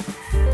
Guys,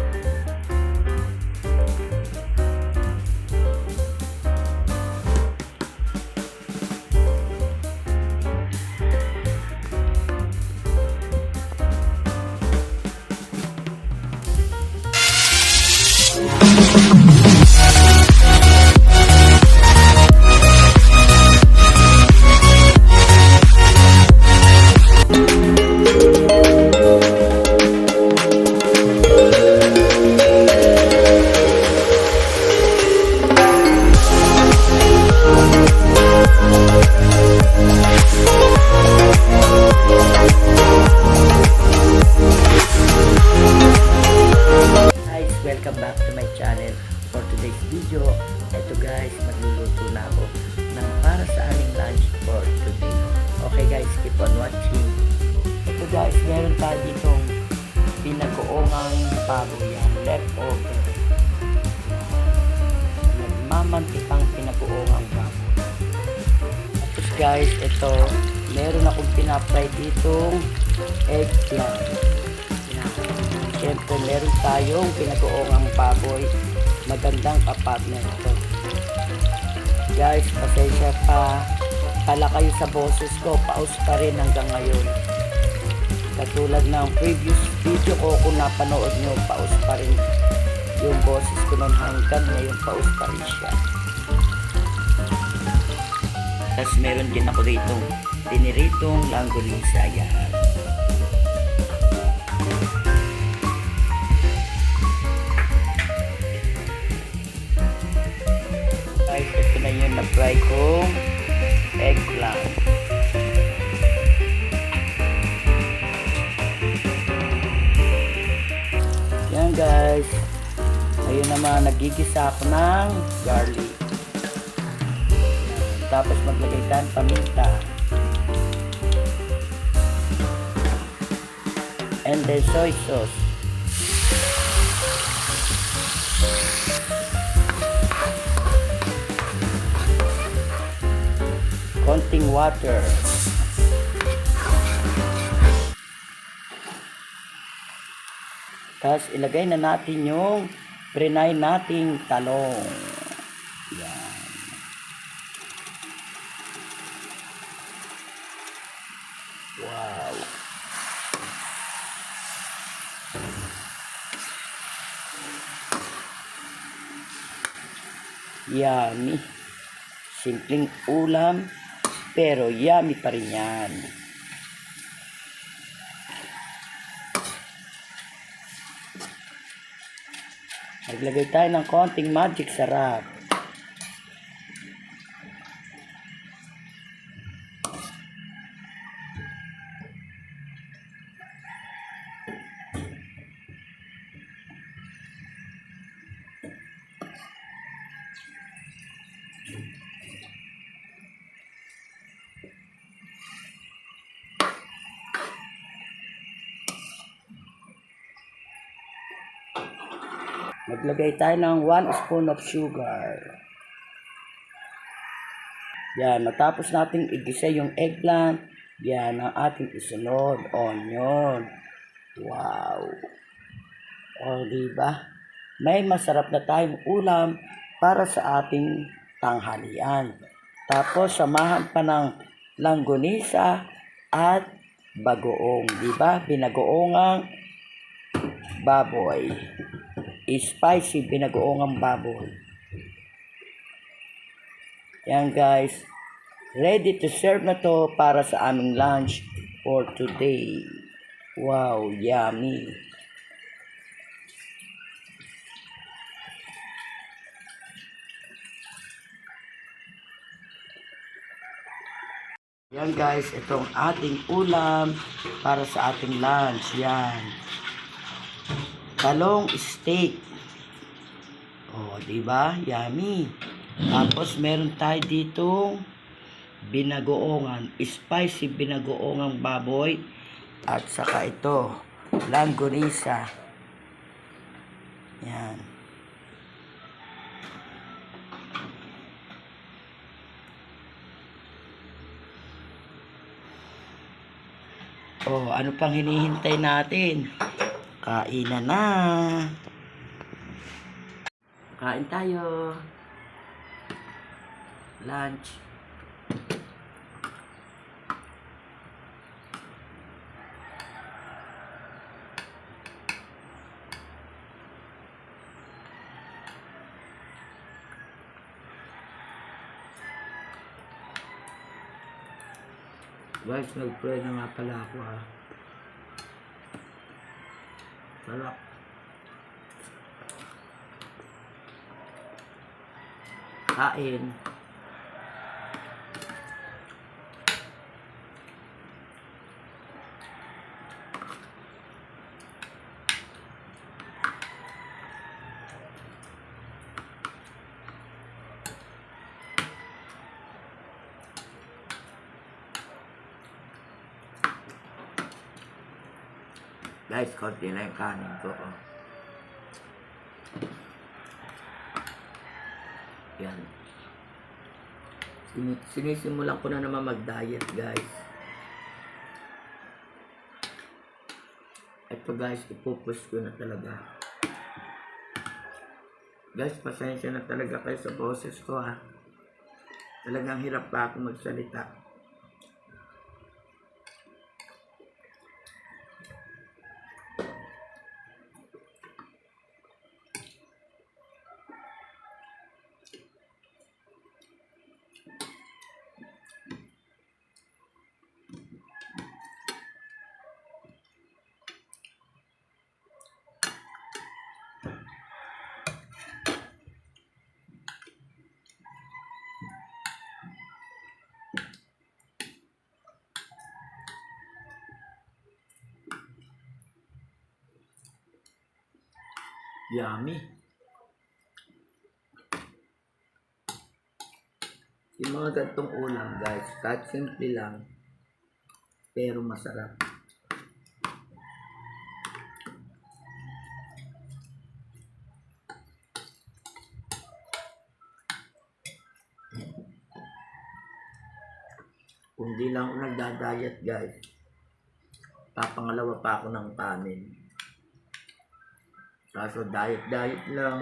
watching. Ito guys, meron tayo ditong pinag-uungang baboy yan, leftover. Nagmamantikang pinag-uungang baboy. Tapos guys, ito, meron akong pinapry ditong eggplant. Siyempre, meron tayong pinag-uungang baboy. Magandang kapartner ito. Guys, pasensya pa. Kala kayo sa boses ko, paus pa rin hanggang ngayon. Katulad ng previous video ko, kung napanood nyo, paus pa rin yung boses ko nun hanggang ngayon, paus pa rin siya. Tapos meron din ako dito, tiniritong langolisa yan. Guys, ito na yung na-fry kong eggplant. Yan guys. Ngayon naman, nagigisa ako ng garlic. Yan. Tapos maglagay tayo paminta. And then soy sauce. Konting water. Tapos ilagay na natin yung prenay nating talong. Yan. Wow. Yummy. Simpleng ulam, pero yummy pa rin yan. Naglagay tayo ng konting magic sarap. Maglagay tayo ng 1 spoon of sugar. Yan, matapos nating igisa yung eggplant, yan ang ating isunod, onion. Wow. O, diba? May masarap na tayong ulam para sa ating tanghalian. Tapos, samahan pa ng langgonisa at bagoong. Diba? Binagoongang baboy spicy binagoongang baboy. Yan guys. Ready to serve na to para sa aming lunch for today. Wow, yummy. Yan guys, itong ating ulam para sa ating lunch. Yan talong steak. Oh, 'di ba? Yummy. Tapos meron tayo ditong binagoongan, spicy binagoongang baboy at saka ito, langgonisa. Yan. Oh, ano pang hinihintay natin? Kainan na. Kain tayo. Lunch. Guys, nag-pray na nga pala ako ah. Sarap. Kain. Guys, konti na yung kanin ko. Oh. Yan. Sin- sinisimulan ko na naman mag-diet, guys. Ito guys, ipupush ko na talaga. Guys, pasensya na talaga kayo sa boses ko ha. Talagang hirap pa ako magsalita. Yummy. Yung mga gantong ulam, guys, kahit simple lang, pero masarap. Kung di lang ako nagda-diet, guys, papangalawa pa ako ng kanin. Kaso diet-diet lang.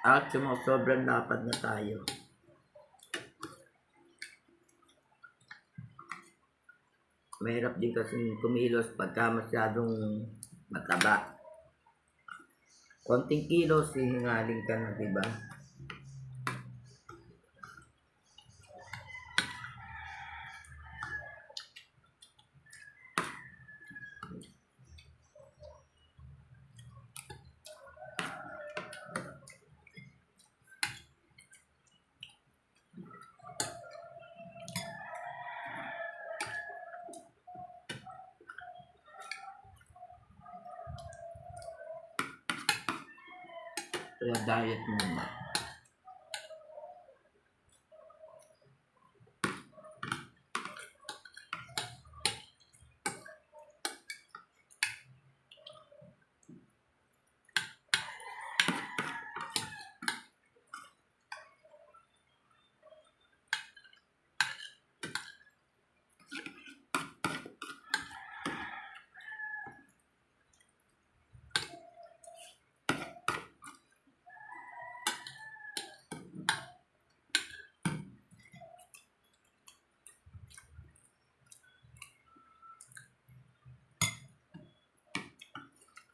At yung sobrang lapad na tayo. Mahirap din kasi kumilos pagka masyadong mataba. Konting kilos, hihingaling ka na, diba? Tidak diet,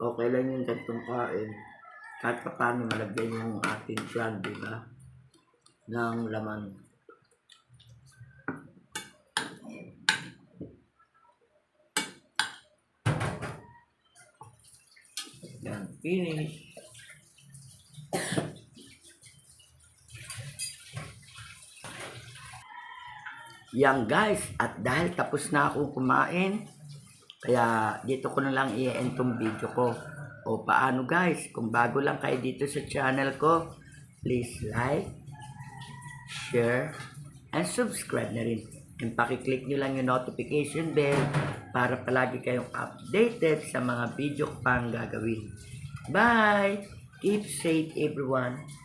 okay lang yung gantong kain. Kahit pa paano malagyan yung ating tiyan, di ba? Ng laman. Yan, finish. Yan guys, at dahil tapos na akong kumain, kaya dito ko na lang i-end tong video ko. O paano guys, kung bago lang kayo dito sa channel ko, please like, share, and subscribe na rin. And pakiclick nyo lang yung notification bell para palagi kayong updated sa mga video pang gagawin. Bye! Keep safe everyone.